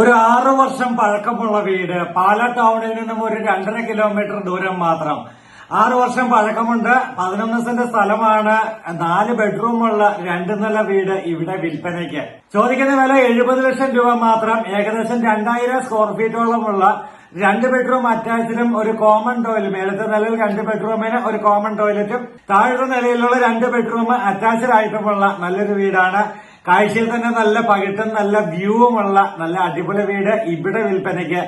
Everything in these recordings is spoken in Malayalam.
ഒരു ആറ് വർഷം പഴക്കമുള്ള വീട്. പാല ടൗണിൽ നിന്നും ഒരു രണ്ടര കിലോമീറ്റർ ദൂരം മാത്രം. ആറു വർഷം പഴക്കമുണ്ട്. പതിനൊന്ന് സെന്റ് സ്ഥലമാണ്. നാല് ബെഡ്റൂമുള്ള രണ്ട് നില വീട് ഇവിടെ വിൽപ്പനയ്ക്ക്. ചോദിക്കുന്ന വില എഴുപത് ലക്ഷം രൂപ മാത്രം. ഏകദേശം രണ്ടായിരം സ്ക്വയർ ഫീറ്റോളമുള്ള രണ്ട് ബെഡ്റൂം അറ്റാച്ച്ഡും ഒരു കോമൺ ടോയ്ലറ്റും മേലത്തെ നിലയിൽ രണ്ട് ബെഡ്റൂമിന് ഒരു കോമൺ ടോയ്ലറ്റും താഴത്തെ നിലയിലുള്ള രണ്ട് ബെഡ്റൂം അറ്റാച്ച്ഡ് ആയിട്ടുമുള്ള നല്ലൊരു വീടാണ്. കാഴ്ചയിൽ തന്നെ നല്ല പകിട്ടും നല്ല വ്യൂവുമുള്ള നല്ല അടിപൊളി വീട് ഇവിടെ വിൽപ്പനയ്ക്ക്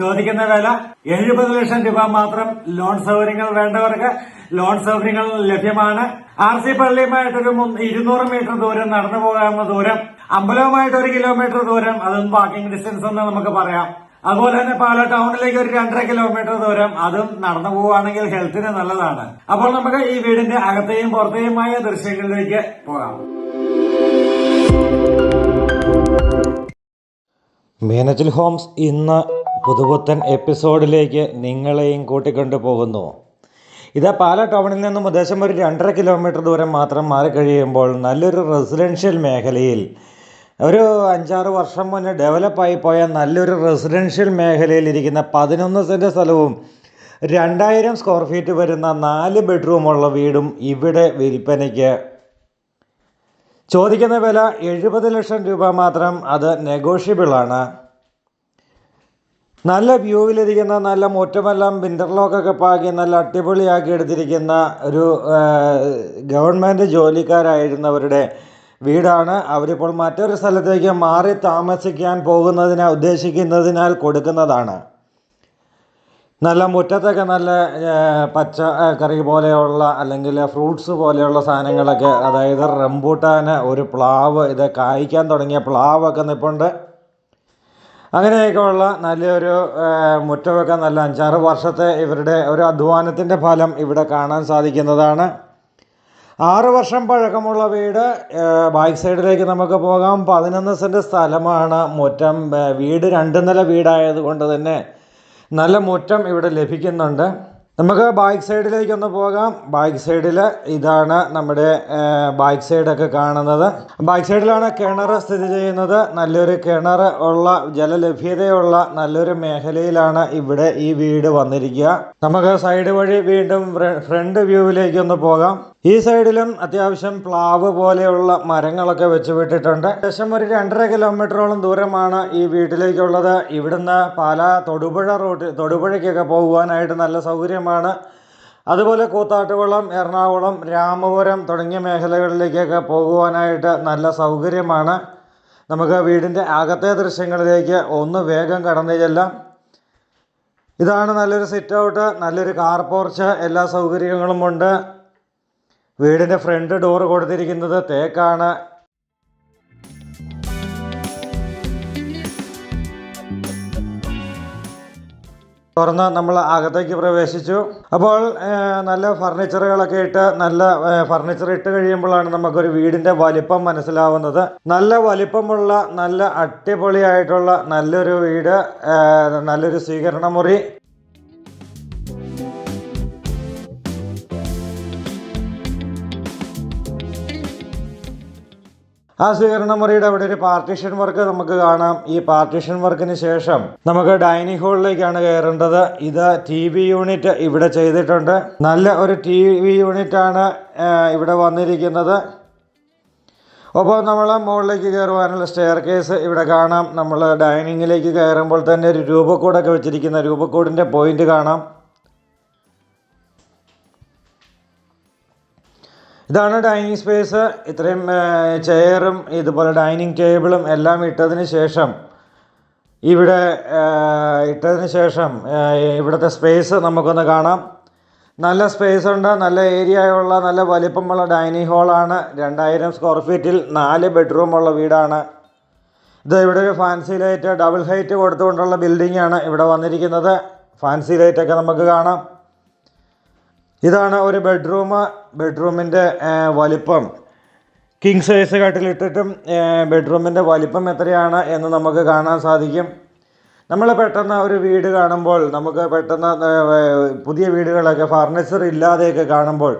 ചോദിക്കുന്ന വില എഴുപത് ലക്ഷം രൂപ മാത്രം ലോൺ സൗകര്യങ്ങൾ വേണ്ടവർക്ക് ലോൺ സൗകര്യങ്ങൾ ലഭ്യമാണ്. ആർ സി പള്ളിയുമായിട്ടൊരു ഇരുന്നൂറ് മീറ്റർ ദൂരം നടന്നു പോകാവുന്ന ദൂരം അമ്പലവുമായിട്ട് ഒരു കിലോമീറ്റർ ദൂരം അതും വാക്കിംഗ് ഡിസ്റ്റൻസ് എന്ന് നമുക്ക് പറയാം. അതുപോലെ തന്നെ പാല ടൗണിലേക്ക് ഒരു രണ്ടര കിലോമീറ്റർ ദൂരം അതും നടന്നു പോവുകയാണെങ്കിൽ ഹെൽത്തിന് നല്ലതാണ്. അപ്പോൾ നമുക്ക് ഈ വീടിന്റെ അകത്തെയും പുറത്തെയുമായ ദൃശ്യങ്ങളിലേക്ക് പോകാം. മീനച്ചിൽ ഹോംസ് ഇന്ന് പുതുപുത്തൻ എപ്പിസോഡിലേക്ക് നിങ്ങളെയും കൂട്ടിക്കൊണ്ടു പോകുന്നു ഇത് പാല ടൗണിൽ നിന്നും ഉദ്ദേശം ഒരു രണ്ടര കിലോമീറ്റർ ദൂരം മാത്രം മാറി കഴിയുമ്പോൾ നല്ലൊരു റെസിഡൻഷ്യൽ മേഖലയിൽ ഒരു അഞ്ചാറ് വർഷം മുന്നേ ഡെവലപ്പായി പോയ നല്ലൊരു റെസിഡൻഷ്യൽ മേഖലയിൽ ഇരിക്കുന്ന പതിനൊന്ന് സെന്റ് സ്ഥലവും രണ്ടായിരം സ്ക്വയർ ഫീറ്റ് വരുന്ന നാല് ബെഡ്റൂമുള്ള വീടും ഇവിടെ വിൽപ്പനയ്ക്ക് ചോദിക്കുന്ന വില എഴുപത് ലക്ഷം രൂപ മാത്രം അത് നെഗോഷ്യബിളാണ് നല്ല വ്യൂവിലിരിക്കുന്ന നല്ല മുറ്റമെല്ലാം വിന്റർലോക്കൊക്കെ പാകി നല്ല അടിപൊളിയാക്കി എടുത്തിരിക്കുന്ന ഒരു ഗവൺമെന്റ് ജോലിക്കാരായിരുന്നവരുടെ വീടാണ്. അവരിപ്പോൾ മറ്റൊരു സ്ഥലത്തേക്ക് മാറി താമസിക്കാൻ പോകുന്നതിന് ഉദ്ദേശിക്കുന്നതിനാൽ കൊടുക്കുന്നതാണ്. നല്ല മുറ്റത്തൊക്കെ നല്ല പച്ച കറി പോലെയുള്ള അല്ലെങ്കിൽ ഫ്രൂട്ട്സ് പോലെയുള്ള സാധനങ്ങളൊക്കെ അതായത് റംബൂട്ടാന് ഒരു പ്ലാവ് ഇത് കായ്ക്കാൻ തുടങ്ങിയ പ്ലാവൊക്കെ നിൽപ്പുണ്ട് അങ്ങനെയൊക്കെയുള്ള നല്ലൊരു ആ, മുറ്റമൊക്കെ നല്ല അഞ്ചാറ് വർഷത്തെ ഇവരുടെ ഒരു അധ്വാനത്തിന്റെ ഫലം ഇവിടെ കാണാൻ സാധിക്കുന്നതാണ്. ആറ് വർഷം പഴക്കമുള്ള വീട് ബാക്ക് സൈഡിലേക്ക് നമുക്ക് പോകാം. പതിനൊന്ന് സെന്റ് സ്ഥലമാണ് മുറ്റം. വീട് രണ്ട് നില വീടായതുകൊണ്ട് തന്നെ നല്ല മുറ്റം ഇവിടെ ലഭിക്കുന്നുണ്ട്. നമുക്ക് ബാക്ക് സൈഡിലേക്ക് ഒന്ന് പോകാം. ബാക്ക് സൈഡിൽ ഇതാണ് നമ്മുടെ ബാക്ക് സൈഡൊക്കെ കാണുന്നത്. ബാക്ക് സൈഡിലാണ് കിണർ സ്ഥിതി ചെയ്യുന്നത്. നല്ലൊരു കിണർ ഉള്ള ജലലഭ്യതയുള്ള നല്ലൊരു മേഖലയിലാണ് ഇവിടെ ഈ വീട് വന്നിരിക്കുക. നമുക്ക് സൈഡ് വഴി വീണ്ടും ഫ്രണ്ട് വ്യൂവിലേക്ക് ഒന്ന് പോകാം. ഈ സൈഡിലും അത്യാവശ്യം പ്ലാവ് പോലെയുള്ള മരങ്ങളൊക്കെ വെച്ച് വിട്ടിട്ടുണ്ട്. ഏകദേശം ഒരു രണ്ടര കിലോമീറ്ററോളം ദൂരമാണ് ഈ വീട്ടിലേക്കുള്ളത്. ഇവിടുന്ന് പാല തൊടുപുഴ റോഡ് തൊടുപുഴയ്ക്കൊക്കെ പോകുവാനായിട്ട് നല്ല സൗകര്യമാണ്. അതുപോലെ കൂത്താട്ടുകുളം എറണാകുളം രാമപുരം തുടങ്ങിയ മേഖലകളിലേക്കൊക്കെ പോകുവാനായിട്ട് നല്ല സൗകര്യമാണ്. നമുക്ക് വീടിന്റെ അകത്തെ ദൃശ്യങ്ങളിലേക്ക് ഒന്ന് വേഗം കടന്നു ചെല്ലാം. ഇതാണ് നല്ലൊരു സിറ്റ് ഔട്ട് നല്ലൊരു കാർ പോർച്ച് എല്ലാ സൗകര്യങ്ങളുമുണ്ട്. വീടിന്റെ ഫ്രണ്ട് ഡോർ കൊടുത്തിരിക്കുന്നത് തേക്കാണ്. തുറന്ന് നമ്മൾ അകത്തേക്ക് പ്രവേശിച്ചു. അപ്പോൾ നല്ല ഫർണിച്ചറുകളൊക്കെ ഇട്ട് നല്ല ഫർണിച്ചർ ഇട്ട് കഴിയുമ്പോഴാണ് നമുക്കൊരു വീടിന്റെ വലിപ്പം മനസ്സിലാവുന്നത്. നല്ല വലിപ്പമുള്ള നല്ല അടിപൊളിയായിട്ടുള്ള നല്ലൊരു വീട് നല്ലൊരു സ്വീകരണ മുറി. ആ സ്വീകരണ മുറിയുടെ അവിടെ ഒരു പാർട്ടീഷൻ വർക്ക് നമുക്ക് കാണാം. ഈ പാർട്ടീഷൻ വർക്കിന് ശേഷം നമുക്ക് ഡൈനിങ് ഹാളിലേക്കാണ് കയറേണ്ടത്. ഇത് ടി വി യൂണിറ്റ് ഇവിടെ ചെയ്തിട്ടുണ്ട്. നല്ല ഒരു ടി വി യൂണിറ്റ് ആണ് ഇവിടെ വന്നിരിക്കുന്നത്. ഒപ്പം നമ്മൾ മുകളിലേക്ക് കയറുവാനുള്ള സ്റ്റെയർ കേസ് ഇവിടെ കാണാം. നമ്മൾ ഡൈനിങ്ങിലേക്ക് കയറുമ്പോൾ തന്നെ ഒരു രൂപക്കോടൊക്കെ വെച്ചിരിക്കുന്ന രൂപക്കോടിന്റെ പോയിന്റ് കാണാം. ഇതാണ് ഡൈനിങ് സ്പേസ്. ഇത്രയും ചെയറും ഇതുപോലെ ഡൈനിങ് ടേബിളും എല്ലാം ഇട്ടതിന് ശേഷം ഇവിടെ ഇട്ടതിന് ശേഷം ഇവിടുത്തെ സ്പേസ് നമുക്കൊന്ന് കാണാം. നല്ല സ്പേസ് ഉണ്ട് നല്ല ഏരിയ ഉള്ള നല്ല വലിപ്പമുള്ള ഡൈനിങ് ഹാളാണ്. രണ്ടായിരം സ്ക്വയർ ഫീറ്റിൽ നാല് ബെഡ്റൂമുള്ള വീടാണ്. ഇത് ഇവിടെ ഒരു ഫാൻസി ലൈറ്റ് ഡബിൾ ഹൈറ്റ് കൊടുത്തുകൊണ്ടുള്ള ബിൽഡിംഗ് ആണ് ഇവിടെ വന്നിരിക്കുന്നത്. ഫാൻസി ലൈറ്റൊക്കെ നമുക്ക് കാണാം. ഇതാണ് ഒരു ബെഡ്റൂം ബെഡ്റൂമിന്റെ വലിപ്പം. കിങ് സൈസ് കട്ടിലിട്ടിട്ടും ബെഡ്റൂമിന്റെ വലിപ്പം എത്രയാണ് എന്ന് നമുക്ക് കാണാൻ സാധിക്കും. നമ്മൾ പെട്ടെന്ന് ഒരു വീട് കാണുമ്പോൾ നമുക്ക് പെട്ടെന്ന് പുതിയ വീടുകളൊക്കെ ഫർണിച്ചർ ഇല്ലാതെയൊക്കെ കാണുമ്പോൾ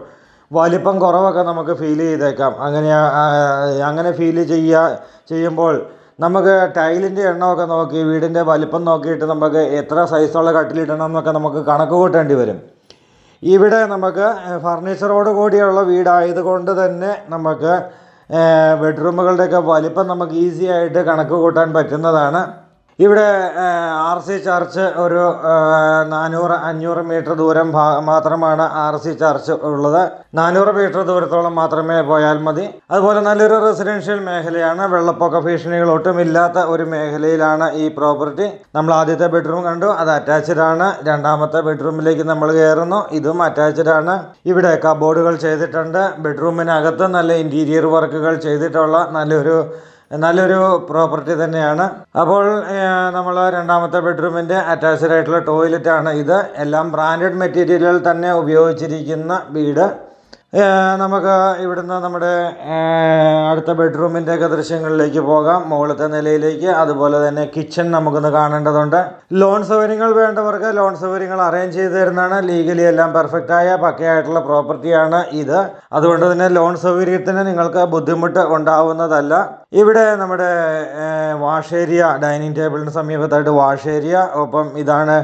വലിപ്പം കുറവൊക്കെ നമുക്ക് ഫീൽ ചെയ്തേക്കാം. അങ്ങനെ അങ്ങനെ ഫീൽ ചെയ്യുക ചെയ്യുമ്പോൾ നമുക്ക് ടൈലിന്റെ എണ്ണമൊക്കെ നോക്കി വീടിന്റെ വലിപ്പം നോക്കിയിട്ട് നമുക്ക് എത്ര സൈസുള്ള കട്ടിലിടണം എന്നൊക്കെ നമുക്ക് കണക്ക് കൂട്ടേണ്ടി വരും. ഇവിടെ നമുക്ക് ഫർണിച്ചറോട് കൂടിയുള്ള വീടായതുകൊണ്ട് തന്നെ നമുക്ക് ബെഡ്റൂമുകളുടെയൊക്കെ വലിപ്പം നമുക്ക് ഈസി ആയിട്ട് കണക്ക് കൂട്ടാൻ പറ്റുന്നതാണ്. ഇവിടെ ആർ സി ചർച്ച് ഒരു നാനൂറ് അഞ്ഞൂറ് മീറ്റർ ദൂരം മാത്രമാണ് ആർ സി ചർച്ച് ഉള്ളത്. നാനൂറ് മീറ്റർ ദൂരത്തോളം മാത്രമേ പോയാൽ മതി. അതുപോലെ നല്ലൊരു റെസിഡൻഷ്യൽ മേഖലയാണ്. വെള്ളപ്പൊക്ക ഭീഷണികൾ ഒട്ടുമില്ലാത്ത ഒരു മേഖലയിലാണ് ഈ പ്രോപ്പർട്ടി. നമ്മൾ ആദ്യത്തെ ബെഡ്റൂം കണ്ടു. അത് അറ്റാച്ച്ഡ് ആണ്. രണ്ടാമത്തെ ബെഡ്റൂമിലേക്ക് നമ്മൾ കയറുന്നു. ഇതും അറ്റാച്ച്ഡ് ആണ്. ഇവിടെ കബോർഡുകൾ ചെയ്തിട്ടുണ്ട്. ബെഡ്റൂമിനകത്ത് നല്ല ഇന്റീരിയർ വർക്കുകൾ ചെയ്തിട്ടുള്ള നല്ലൊരു നല്ലൊരു പ്രോപ്പർട്ടി തന്നെയാണ്. അപ്പോൾ നമ്മൾ രണ്ടാമത്തെ ബെഡ്റൂമിന്റെ അറ്റാച്ച്ഡ് ആയിട്ടുള്ള ടോയ്ലറ്റ് ആണ് ഇത്. എല്ലാം ബ്രാൻഡഡ് മെറ്റീരിയലുകൾ തന്നെ ഉപയോഗിച്ചിരിക്കുന്ന വീട്. നമുക്ക് ഇവിടുന്ന് നമ്മുടെ അടുത്ത ബെഡ്റൂമിന്റെ ഒക്കെ ദൃശ്യങ്ങളിലേക്ക് പോകാം. മുകളിലത്തെ നിലയിലേക്ക്. അതുപോലെ തന്നെ കിച്ചൺ നമുക്കൊന്ന് കാണേണ്ടതുണ്ട്. ലോൺ സൗകര്യങ്ങൾ വേണ്ടവർക്ക് ലോൺ സൗകര്യങ്ങൾ അറേഞ്ച് ചെയ്ത് തരുന്നതാണ്. ലീഗലി എല്ലാം പെർഫെക്റ്റായ പക്കയായിട്ടുള്ള പ്രോപ്പർട്ടിയാണ് ഇത്. അതുകൊണ്ട് തന്നെ ലോൺ സൗകര്യത്തിന് നിങ്ങൾക്ക് ബുദ്ധിമുട്ട് ഉണ്ടാവുന്നതല്ല. ഇവിടെ നമ്മുടെ വാഷ് ഏരിയ ഡൈനിങ് ടേബിളിന് സമീപത്തായിട്ട് വാഷ് ഏരിയ ഒപ്പം ഇതാണ്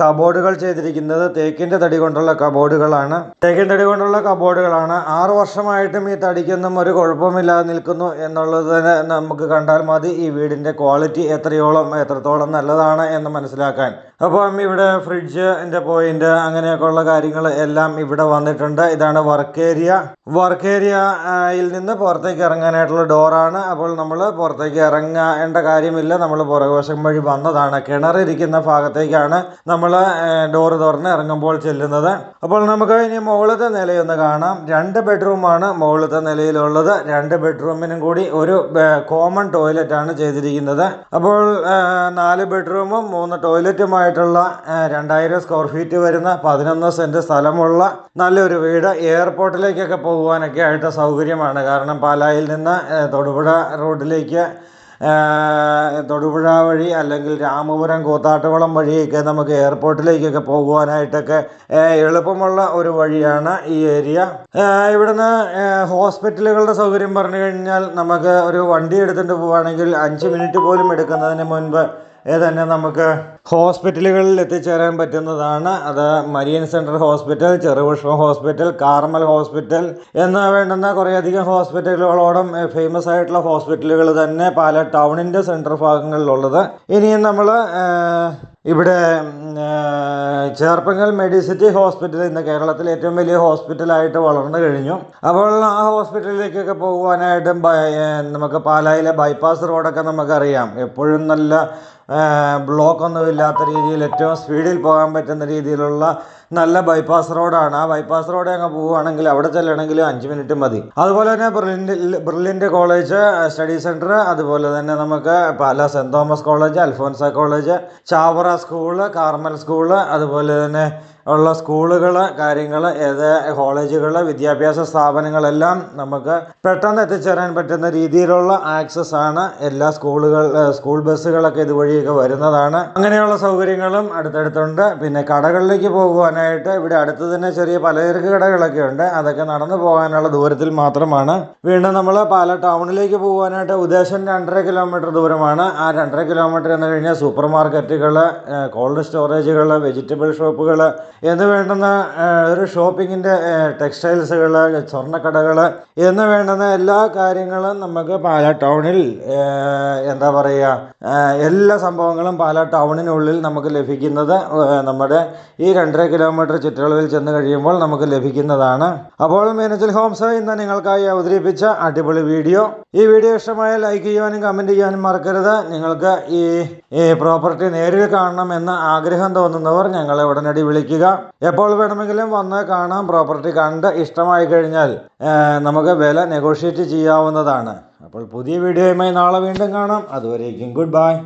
കബോർഡുകൾ ചെയ്തിരിക്കുന്നത് തേക്കിന്റെ തടി കൊണ്ടുള്ള കബോർഡുകളാണ്. തേക്കിൻ തടി കൊണ്ടുള്ള കബോർഡുകളാണ്. ആറു വർഷമായിട്ടും ഈ തടിക്കൊന്നും ഒരു കുഴപ്പമില്ലാതെ നിൽക്കുന്നു എന്നുള്ളത് നമുക്ക് കണ്ടാൽ മതി. ഈ വീടിന്റെ ക്വാളിറ്റി എത്രയോളം എത്രത്തോളം നല്ലതാണ് എന്ന് മനസ്സിലാക്കാൻ. അപ്പം ഇവിടെ ഫ്രിഡ്ജിന്റെ പോയിന്റ് അങ്ങനെയൊക്കെയുള്ള കാര്യങ്ങൾ എല്ലാം ഇവിടെ വന്നിട്ടുണ്ട്. ഇതാണ് വർക്ക് ഏരിയ. വർക്ക് ഏരിയയിൽ നിന്ന് പുറത്തേക്ക് ഇറങ്ങാനായിട്ടുള്ള ഡോറാണ്. അപ്പോൾ നമ്മൾ പുറത്തേക്ക് ഇറങ്ങേണ്ട കാര്യമില്ല. നമ്മൾ പുറകുവശം വഴി വന്നതാണ്. കിണറിരിക്കുന്ന ഭാഗത്തേക്കാണ് നമ്മൾ ഡോറ് തുറന്ന് ഇറങ്ങുമ്പോൾ ചെല്ലുന്നത്. അപ്പോൾ നമുക്ക് ഇനി മുകളിലത്തെ നിലയൊന്ന് കാണാം. രണ്ട് ബെഡ്റൂമാണ് മുകളിലത്തെ നിലയിലുള്ളത്. രണ്ട് ബെഡ്റൂമിനും കൂടി ഒരു കോമൺ ടോയ്ലറ്റ് ആണ് ചെയ്തിരിക്കുന്നത്. അപ്പോൾ നാല് ബെഡ്റൂമും മൂന്ന് ടോയ്ലറ്റുമായിട്ടുള്ള രണ്ടായിരം സ്ക്വയർ ഫീറ്റ് വരുന്ന പതിനൊന്ന് സെന്റ് സ്ഥലമുള്ള നല്ലൊരു വീട്. എയർപോർട്ടിലേക്കൊക്കെ പോകുവാനൊക്കെ ആയിട്ട് സൗകര്യമാണ്. കാരണം പാലായിൽ നിന്ന് തൊടുപുഴ റോഡിലേക്ക് തൊടുപുഴ വഴി അല്ലെങ്കിൽ രാമപുരം കൂത്താട്ടുകുളം വഴിയൊക്കെ നമുക്ക് എയർപോർട്ടിലേക്കൊക്കെ പോകുവാനായിട്ടൊക്കെ എളുപ്പമുള്ള ഒരു വഴിയാണ് ഈ ഏരിയ. ഇവിടുന്ന് ഹോസ്പിറ്റലുകളുടെ സൗകര്യം പറഞ്ഞു കഴിഞ്ഞാൽ നമുക്ക് ഒരു വണ്ടി എടുത്തിട്ട് പോവുകയാണെങ്കിൽ അഞ്ച് മിനിറ്റ് പോലും എടുക്കുന്നതിന് മുൻപ് തന്നെ നമുക്ക് ഹോസ്പിറ്റലുകളിൽ എത്തിച്ചേരാൻ പറ്റുന്നതാണ്. അത് Marian Central Hospital Cherupushpam Hospital Carmel Hospital എന്ന് വേണ്ടുന്ന കുറേയധികം ഹോസ്പിറ്റലുകളോടും ഫേമസ് ആയിട്ടുള്ള ഹോസ്പിറ്റലുകൾ തന്നെ പാല ടൗണിന്റെ സെൻട്രൽ ഭാഗങ്ങളിലുള്ളത്. ഇനിയും നമ്മൾ ഇവിടെ ചേർപ്പങ്ങൽ മെഡിസിറ്റി ഹോസ്പിറ്റൽ ഇന്ന് കേരളത്തിലെ ഏറ്റവും വലിയ ഹോസ്പിറ്റലായിട്ട് വളർന്നു കഴിഞ്ഞു. അപ്പോൾ ആ ഹോസ്പിറ്റലിലേക്കൊക്കെ പോകുവാനായിട്ടും നമുക്ക് പാലായിലെ ബൈപ്പാസ് റോഡൊക്കെ നമുക്കറിയാം. എപ്പോഴും നല്ല ബ്ലോക്ക് ഒന്നും ഇല്ലാത്ത രീതിയിൽ ഏറ്റവും സ്പീഡിൽ പോകാൻ പറ്റുന്ന രീതിയിലുള്ള നല്ല ബൈപ്പാസ് റോഡാണ് ആ ബൈപ്പാസ് റോഡ് അങ്ങ് പോവുകയാണെങ്കിൽ അവിടെ ചെല്ലണമെങ്കിൽ അഞ്ച് മിനിറ്റ് മതി. അതുപോലെ തന്നെ ബ്രില്ലിന്റെ കോളേജ് സ്റ്റഡി സെന്റർ അതുപോലെ തന്നെ നമുക്ക് പല Saint Thomas College Alphonsa College Chavara School Carmel School അതുപോലെ തന്നെ ഉള്ള സ്കൂളുകൾ കാര്യങ്ങൾ ഏത് കോളേജുകൾ വിദ്യാഭ്യാസ സ്ഥാപനങ്ങളെല്ലാം നമുക്ക് പെട്ടെന്ന് എത്തിച്ചേരാൻ പറ്റുന്ന രീതിയിലുള്ള ആക്സസ് ആണ് എല്ലാ സ്കൂളുകൾ സ്കൂൾ ബസ്സുകളൊക്കെ ഇതുവഴിയൊക്കെ വരുന്നതാണ്. അങ്ങനെയുള്ള സൗകര്യങ്ങളും അടുത്തടുത്തുണ്ട്. പിന്നെ കടകളിലേക്ക് പോകുവാനായിട്ട് ഇവിടെ അടുത്ത് തന്നെ ചെറിയ പലചരക്ക് കടകളൊക്കെ ഉണ്ട്. അതൊക്കെ നടന്നു പോകാനുള്ള ദൂരത്തിൽ മാത്രമാണ്. വീണ്ടും നമ്മൾ പാല ടൗണിലേക്ക് പോകുവാനായിട്ട് ഉദ്ദേശം രണ്ടര കിലോമീറ്റർ ദൂരമാണ്. ആ രണ്ടര കിലോമീറ്റർ എന്ന് കഴിഞ്ഞാൽ സൂപ്പർ മാർക്കറ്റുകൾ കോൾഡ് സ്റ്റോറേജുകൾ വെജിറ്റബിൾ ഷോപ്പുകൾ എന്ന് വേണ്ടുന്ന ഒരു ഷോപ്പിങ്ങിന്റെ ടെക്സ്റ്റൈൽസുകൾ സ്വർണക്കടകൾ എന്ന് വേണ്ടുന്ന എല്ലാ കാര്യങ്ങളും നമുക്ക് പാല ടൗണിൽ എന്താ പറയുക എല്ലാ സംഭവങ്ങളും പാല ടൗണിനുള്ളിൽ നമുക്ക് ലഭിക്കുന്നത് നമ്മുടെ ഈ രണ്ടര കിലോമീറ്റർ ചുറ്റളവിൽ ചെന്ന് കഴിയുമ്പോൾ നമുക്ക് ലഭിക്കുന്നതാണ്. അപ്പോൾ മീനച്ചൽ ഹോംസ് ഇന്ന് നിങ്ങൾക്കായി അവതരിപ്പിച്ച അടിപൊളി വീഡിയോ. ഈ വീഡിയോ ഇഷ്ടമായ ലൈക്ക് ചെയ്യാനും കമന്റ് ചെയ്യാനും മറക്കരുത്. നിങ്ങൾക്ക് ഈ പ്രോപ്പർട്ടി നേരിൽ കാണണം കാണണമെന്ന് ആഗ്രഹം തോന്നുന്നവർ ഞങ്ങളെ ഉടനടി വിളിക്കുക. എപ്പോൾ വേണമെങ്കിലും വന്ന് കാണാം പ്രോപ്പർട്ടി കണ്ട് ഇഷ്ടമായി കഴിഞ്ഞാൽ നമുക്ക് വില നെഗോഷിയേറ്റ് ചെയ്യാവുന്നതാണ്. അപ്പോൾ പുതിയ വീഡിയോയുമായി നാളെ വീണ്ടും കാണാം. അതുവരേക്കും ഗുഡ് ബൈ.